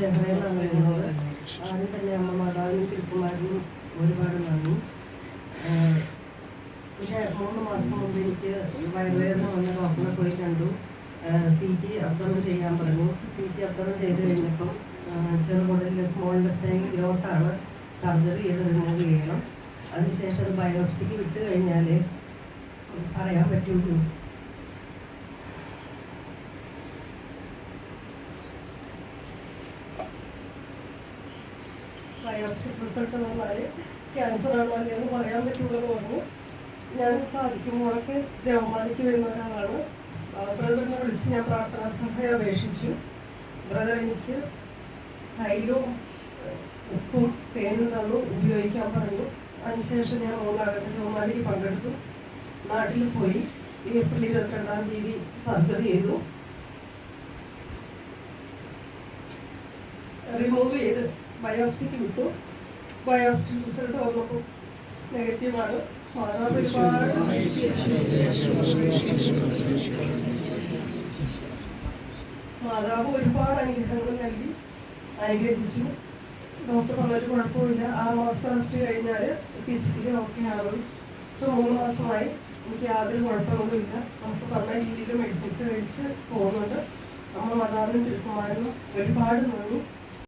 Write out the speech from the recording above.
ജഹറയിലാണ് വരുന്നത് ആദ്യം തന്നെ അമ്മ മാതാവിനും തിരുക്കുമാരനും ഒരുപാട് നന്ദി. പിന്നെ മൂന്ന് മാസം മുമ്പ് എനിക്ക് വയറുവേദന വന്ന ഡോക്ടറെ പോയി കണ്ടു. സി ടി അബ്ദോമൻ ചെയ്യാൻ പറഞ്ഞു. സി ടി അബ്ദോമൻ ചെയ്ത് കഴിഞ്ഞപ്പം ആഹ് ചെറുകുടലിലെ സ്മോൾ ഇൻഡസ്ട്രൈൻ ഗ്രോത്താണ് സർജറി ചെയ്ത് റിമൂവ് ചെയ്യണം. അതിനുശേഷം അത് ബയോപ്സിക്ക് വിട്ട് കഴിഞ്ഞാൽ പറയാൻ പറ്റുള്ളൂ. ബയോപ്സി റിസൾട്ട് വന്നാൽ ക്യാൻസർ ആണോ അല്ലയെന്ന് പറയാൻ പറ്റുള്ളൂ എന്ന് പറഞ്ഞു. ഞാൻ സാധിക്കുമ്പോഴൊക്കെ ജവമാലിക്ക് വരുന്ന ഒരാളാണ്. ബ്രദറിനെ വിളിച്ച് ഞാൻ പ്രാർത്ഥനാ സഹായം അപേക്ഷിച്ചു. ബ്രദർ എനിക്ക് തൈലും ഉപ്പും തേനും തന്നു ഉപയോഗിക്കാൻ പറഞ്ഞു. അതിനുശേഷം ഞാൻ മൂന്നാമത്തെ ജവമാലിക്ക് പങ്കെടുത്തു. നാട്ടിൽ പോയി ഏപ്രിൽ ഇരുപത്തിരണ്ടാം തീയതി സർജറി ചെയ്തു. റിമൂവ് ചെയ്ത് ബയോപ്സിക്ക് വിട്ടു ബയോപ്സി റിസൾട്ട് വന്നപ്പോൾ നെഗറ്റീവാണ്. മാതാവ് ഒരുപാട് മാതാവ് ഒരുപാട് അനുഗ്രഹങ്ങൾ നൽകി അനുഗ്രഹിച്ചു. ഡോക്ടർ പറഞ്ഞൊരു കുഴപ്പമില്ല ആറ് മാസത്തെ റെസ്റ്റ് കഴിഞ്ഞാൽ ഫിസിക്കലി ഓക്കെ ആവും ഇപ്പോൾ മൂന്ന് മാസമായി. എനിക്ക് യാതൊരു കുഴപ്പമൊന്നുമില്ല നമുക്ക് പറഞ്ഞ രീതിയിൽ മെഡിസിൻസ് കഴിച്ച് പോകുന്നുണ്ട്. നമ്മൾ മാതാവിനും തിരുക്കുമാരനും ഒരുപാട് നന്ദി.